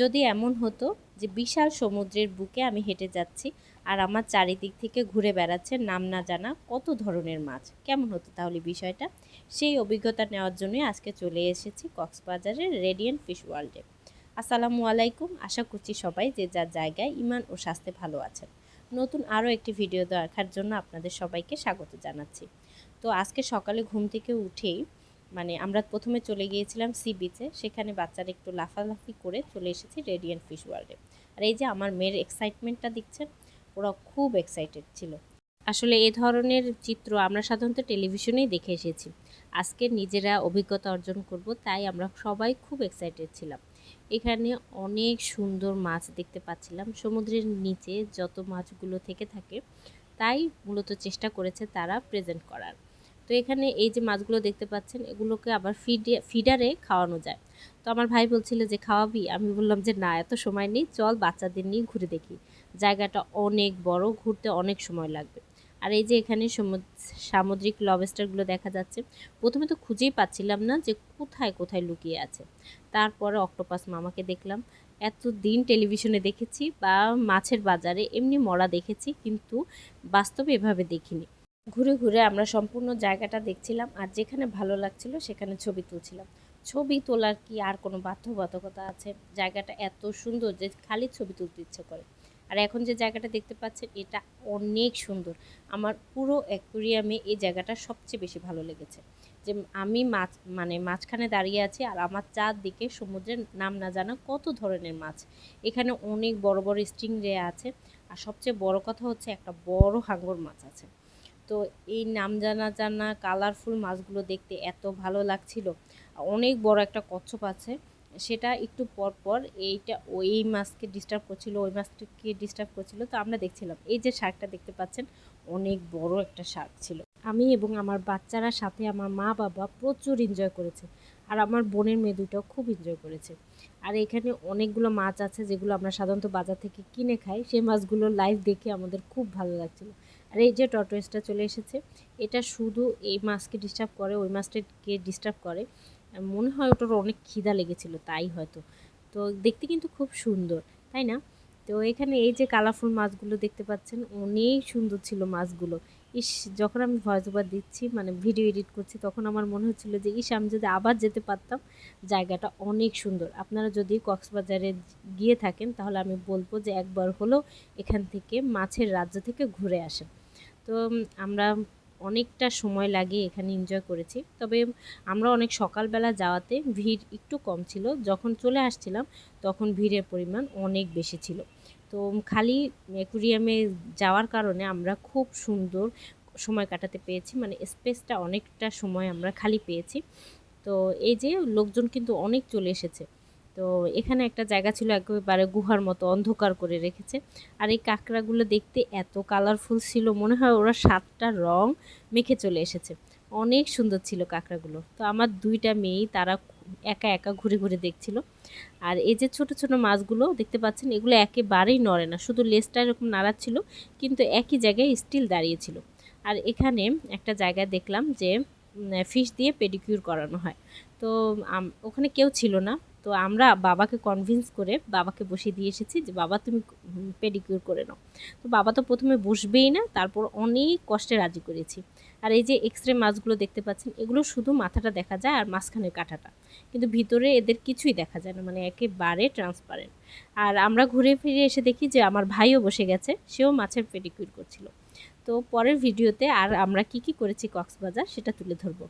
যদি এমন হতো যে বিশাল সমুদ্রের বুকে আমি হেঁটে যাচ্ছি আর আমার চারিদিক থেকে ঘুরে বেড়াচ্ছে নাম না জানা কত ধরনের মাছ। কেমন হতো তাহলে বিষয়টা? সেই অভিজ্ঞতা নেওয়ার জন্যই আজকে চলে এসেছি কক্সবাজারের রেডিয়েন্ট ফিশ ওয়ার্ল্ডে। আসসালামু আলাইকুম। আশা করছি সবাই যে যার জায়গায় ইমান ও স্বাস্থ্যে ভালো আছেন। নতুন আরও একটি ভিডিও দেখার জন্য আপনাদের সবাইকে স্বাগত জানাচ্ছি। তো আজকে সকালে ঘুম থেকে উঠেই মানে আমরা প্রথমে চলে গিয়েছিলাম সি বিচে, সেখানে বাচ্চারা একটু লাফালাফি করে চলে এসেছি রেডিয়েন্ট ফিশ ওয়ার্ল্ডে। আর এই যে আমার মেয়ের এক্সাইটমেন্টটা দেখছেন ওরা খুব এক্সাইটেড ছিল। আসলে এ ধরনের চিত্র আমরা সাধারণত টেলিভিশনেই দেখে এসেছি। আজকে নিজেরা অভিজ্ঞতা অর্জন করব, তাই আমরা সবাই খুব এক্সাইটেড ছিলাম। এখানে অনেক সুন্দর মাছ দেখতে পাচ্ছিলাম। সমুদ্রের নিচে যত মাছগুলো থেকে থাকে, তাই মূলত চেষ্টা করেছে তারা প্রেজেন্ট করার। তো এখানে এই যে মাছগুলো দেখতে পাচ্ছেন, এগুলোকে আবার ফিডে ফিডারে খাওয়ানো যায়। তো আমার ভাই বলছিল যে, খাওয়াবি? আমি বললাম যে, না, এত সময় নেই, চল বাচ্চাদের নিয়ে ঘুরে দেখি। জায়গাটা অনেক বড়, ঘুরতে অনেক সময় লাগবে। আর এই যে এখানে সামুদ্রিক লবস্টারগুলো দেখা যাচ্ছে, প্রথমে তো খুঁজেই পাচ্ছিলাম না যে, কোথায় কোথায় লুকিয়ে আছে। তারপরে অক্টোপাস মামাকে দেখলাম এত দিন টেলিভিশনে দেখেছি বা মাছের বাজারে এমনি মরা দেখেছি, কিন্তু বাস্তবে এভাবে দেখিনি। ঘুরে ঘুরে আমরা সম্পূর্ণ জায়গাটা দেখছিলাম আর যেখানে ভালো লাগছিল সেখানে ছবি তুলছিলাম। ছবি তোলার কি আর কোনো বাধ্যবাধকতা আছে? জায়গাটা এত সুন্দর যে খালি ছবি তুলতে ইচ্ছে করে। আর এখন যে জায়গাটা দেখতে পাচ্ছেন এটা অনেক সুন্দর। আমার পুরো অ্যাকুরিয়ামে এই জায়গাটা সবচেয়ে বেশি ভালো লেগেছে। যে আমি মাছ মানে মাঝখানে দাঁড়িয়ে আছি আর আমার চারদিকে সমুদ্রের নাম না জানা কত ধরনের মাছ। এখানে অনেক বড় বড় স্ট্রিং রে আছে। আর সবচেয়ে বড় কথা হচ্ছে একটা বড় হাঙ্গর মাছ আছে। তো এই নাম জানা জানা কালারফুল মাছগুলো দেখতে এত ভালো লাগছিল। অনেক বড় একটা কচ্ছপ আছে, সেটা একটু পর পর এইটা, ওই মাছকে ডিস্টার্ব করছিল, ওই মাছটাকে ডিস্টার্ব করছিল। তো আমরা দেখছিলাম, এই যে শার্কটা দেখতে পাচ্ছেন, অনেক বড় একটা শার্ক ছিল। আমি এবং আমার বাচ্চারা সাথে আমার মা বাবা প্রচুর এনজয় করেছে, আর আমার বোনের মেয়ে দুটাও খুব এনজয় করেছে। আর এখানে অনেকগুলো মাছ আছে, যেগুলো আমরা সাধারণত বাজার থেকে কিনে খাই, সেই মাছগুলো লাইভ দেখে আমাদের খুব ভালো লাগছিল। আর এই যে টর্টোয়েসটা চলে এসেছে, এটা শুধু এই মাছকে ডিস্টার্ব করে, ওই মাছটাকে ডিস্টার্ব করে। মনে হয় ওটার অনেক খিদা লেগেছিল, তাই হয়তো। তো দেখতে কিন্তু খুব সুন্দর, তাই না? তো এখানে এই যে কালারফুল মাছগুলো দেখতে পাচ্ছেন, অনেক সুন্দর ছিল মাছগুলো। ইস, যখন আমি ভয়েস ওভার দিচ্ছি মানে ভিডিও এডিট করছি, তখন আমার মনে হচ্ছিল যে, ইস, আমি যদি আবার যেতে পারতাম, জায়গাটা অনেক সুন্দর। আপনারা যদি কক্সবাজারে গিয়ে থাকেন, তাহলে আমি বলব যে, একবার হলেও এখান থেকে মাছের রাজ্য থেকে ঘুরে আসেন। তো আমরা অনেকটা সময় লাগে এখানে এনজয় করেছি। তবে আমরা অনেক সকালবেলা যাওয়াতে ভিড় একটু কম ছিল। যখন চলে আসছিলাম, তখন ভিড়ের পরিমাণ অনেক বেশি ছিল। তো খালি অ্যাকুরিয়ামে যাওয়ার কারণে আমরা খুব সুন্দর সময় কাটাতে পেয়েছি মানে স্পেসটা অনেকটা সময় আমরা খালি পেয়েছি। তো এই যে লোকজন কিন্তু অনেক চলে এসেছে। তো এখানে একটা জায়গা ছিল একেবারে গুহার মতো অন্ধকার করে রেখেছে। আর এই কাঁকড়াগুলো দেখতে এত কালারফুল ছিল, মনে হয় ওরা সাতটা রং মেখে চলে এসেছে। অনেক সুন্দর ছিল কাঁকড়াগুলো। তো আমার দুইটা মেয়েই তারা একা একা ঘুরে ঘুরে দেখছিল। আর এই যে ছোট ছোট মাছগুলো দেখতে পাচ্ছেন, এগুলো একেবারেই নড়ে না। শুধু লেজটা এরকম নাড়াচ্ছিল, কিন্তু একই জায়গায় স্টিল দাঁড়িয়েছিল। আর এখানে একটা জায়গায় দেখলাম যে ফিশ দিয়ে পেডিকিউর করানো হয়। তো ওখানে কেউ ছিল না। তো আমরা বাবাকে কনভিন্স করে বাবাকে বসিয়ে দিয়ে এসেছি যে, বাবা, তুমি পেডিকিউর করে নাও। তো বাবা তো প্রথমে বসবেই না, তারপর অনেক কষ্টে রাজি করেছি। আর এই যে এক্স রে মাছগুলো দেখতে পাচ্ছেন, এগুলো শুধু মাথাটা দেখা যায় আর মাঝখানের কাঁটাটা। কিন্তু ভিতরে এদের কিছুই দেখা যায় না মানে একেবারে ট্রান্সপারেন্ট আর আমরা ঘুরে ফিরে এসে দেখি যে, আমার ভাইও বসে গেছে, সেও মাছের পেডিকিউর করছিল। তো পরের ভিডিওতে আর আমরা কি কি করেছি কক্সবাজার, সেটা তুলে ধরবো।